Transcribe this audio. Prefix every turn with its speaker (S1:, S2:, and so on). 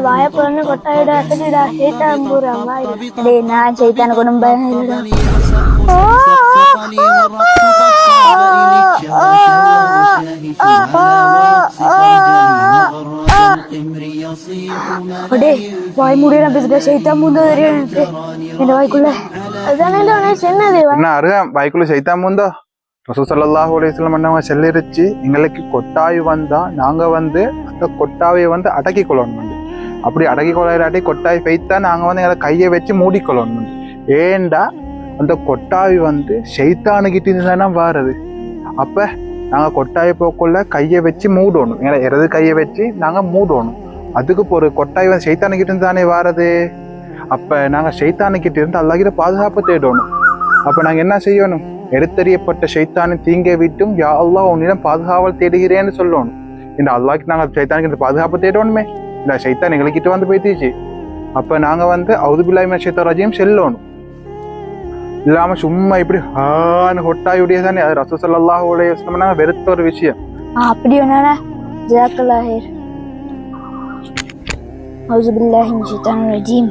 S1: வாய பொண்ணு கொட்டாயிடா அசடிடா
S2: நான் சைத்தான இல்லடா
S1: டேய் வாய் முந்தோ தெரியும் இந்த வாய்க்குள்ள. சொன்னது.
S3: முந்தோ? ரசூ சல்லாஹூ அலையம் பண்ணவங்க செல்லிருச்சு எங்களுக்கு கொட்டாய் வந்தா நாங்க வந்து அந்த கொட்டாவை வந்து அடக்கி கொள்ளணும் அப்படி அடக்கி கொள்ளாட்டி கொட்டாய் வைத்தா நாங்கள் வந்து எங்களை கையை வச்சு மூடிக்கொள்ளணும். ஏண்டா அந்த கொட்டாய் வந்து செய்தானுக்கிட்டு இருந்து தானே வாருது? அப்போ நாங்கள் கொட்டாய் போக்குள்ள கையை வச்சு மூடணும். எங்களை இறது கையை வச்சு நாங்கள் மூடணும். அதுக்கு இப்போ ஒரு கொட்டாய் வந்து செய்தானுக்கிட்டு இருந்து தானே வாரது? அப்போ நாங்கள் ஷைத்தானுக்கிட்ட இருந்து அல்லாக்கிட்ட பாதுகாப்பு தேடணும். அப்போ நாங்கள் என்ன செய்யணும்? எடுத்தறியப்பட்ட சைத்தானின் தீங்கை விட்டும் யா உன்னிடம் பாதுகாவல் தேடுகிறேன்னு சொல்லணும். இந்த அல்லாக்கு நாங்கள் சைத்தானுக்கு பாதுகாப்பு தேடணுமே. இல்லை சைத்தான் எங்களுக்கிட்ட வந்து போயிடுச்சு அப்போ நாங்கள் வந்து அவுதுபில்லாய் ஷைத்தான் ரஜியும் செல்லணும் இல்லாமல் சும்மா இப்படி ஹான்னு ஹொட்டாயுடைய தானே அது ரசூ சல்லாஹ் உலகம் நாங்க வெறுத்த ஒரு விஷயம்.
S2: அப்படி ஒண்ணா ஜாக்கல்லா ஹேர் சைத்தான் பில்லாஹி ரஜீம்.